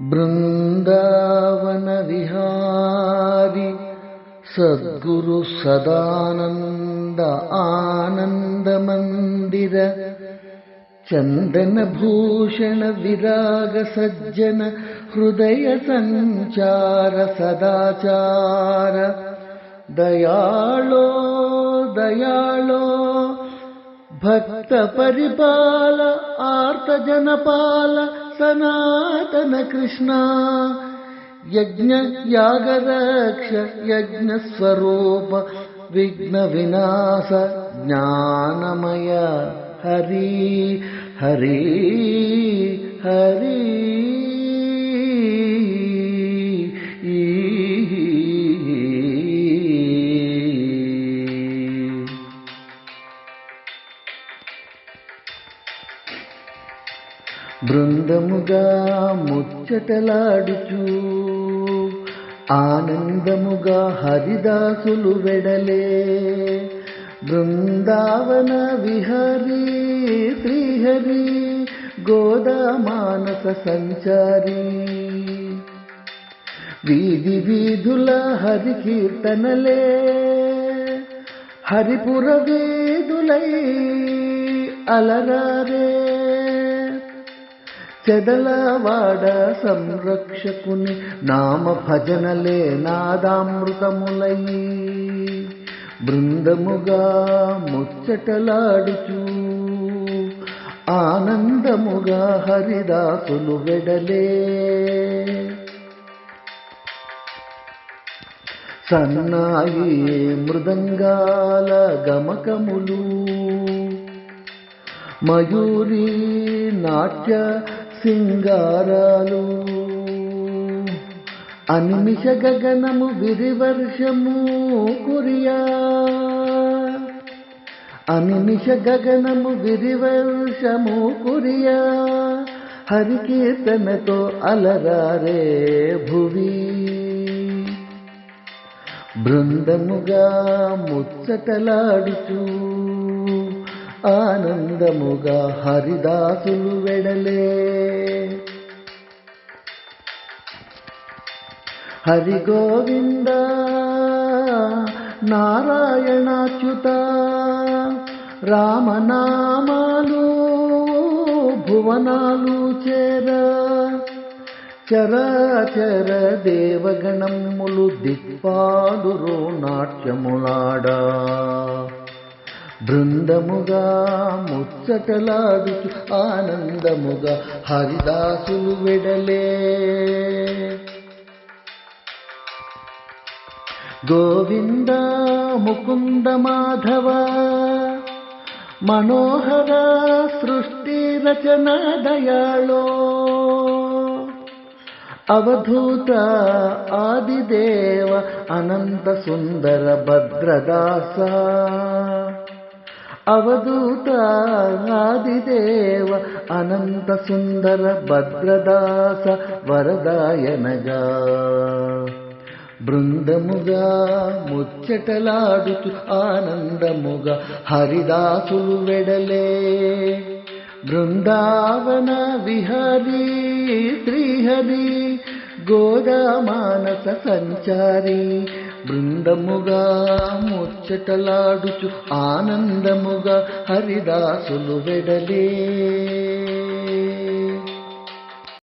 बृन्दावनविहारि सद्गुरुसदानन्द आनन्दमन्दिर चन्दनभूषणविरागसज्जन हृदयसञ्चार सदाचार। दयालो दयालो भक्तपरिपाल आर्तजनपाल सनातनकृष्णा यज्ञयागरक्ष यज्ञस्वरूप विघ्नविनाश ज्ञानमय हरि हरि हरि। బృందముగా ముచ్చటలాడుచు ఆనందముగా హరిదాసులు వెడలే. బృందావన విహరి శ్రీహరి గోదా మానస సంచారి. వీధి వీధుల హరి కీర్తనలే హరిపుర వేదులై అలరారే. చెడలవాడ సంరక్షకుని నామ భజనలే నాదామృతములయ్యి. బృందముగా ముచ్చటలాడుచు ఆనందముగా హరిదాసులు వెడలే. సన్నాయి మృదంగాల గమకములు మయూరి నాట్య సింగారాలు. అనిమిష గగనము విరివర్షము కురియా. అనిమిష గగనము విరివర్షము కురియా. హరికీర్తనతో అలరారే భువి. బృందముగా ముచ్చటలాడుచూ ఆనందముగా హరిదాసులు వెడలే. హరి గోవింద నారాయణాచ్యుత రామనామాలు భువనాలు చేర. చరాచర దేవగణములు దిక్పాడురో నాట్యములాడా బృందముగా ముచ్చటలాడుచు ఆనందముగా హరిదాసులు విడలే. ಗೋವಿಂದ ಮುಕುಂದ ಮಾಧವ, ಮನೋಹರ ಸೃಷ್ಟಿ ರಚನಾ ದಯಾಳೋ. ಅವಧೂತ ಆದಿದೇವ ಅನಂತ ಸುಂದರ ಭದ್ರದಾಸ. ಅವಧೂತ ಆದಿದೇವ ಅನಂತ ಸುಂದರ ಭದ್ರದಾಸ ವರದಾಯನಗ. బృందముగా ముచ్చటలాడుతూ ఆనందముగా హరిదాసులు వెడలే. బృందావన విహరి శ్రీహరి గోదా మానస సంచారి బృందముగా ముచ్చటలాడుచు ఆనందముగా హరిదాసులు వెడలే.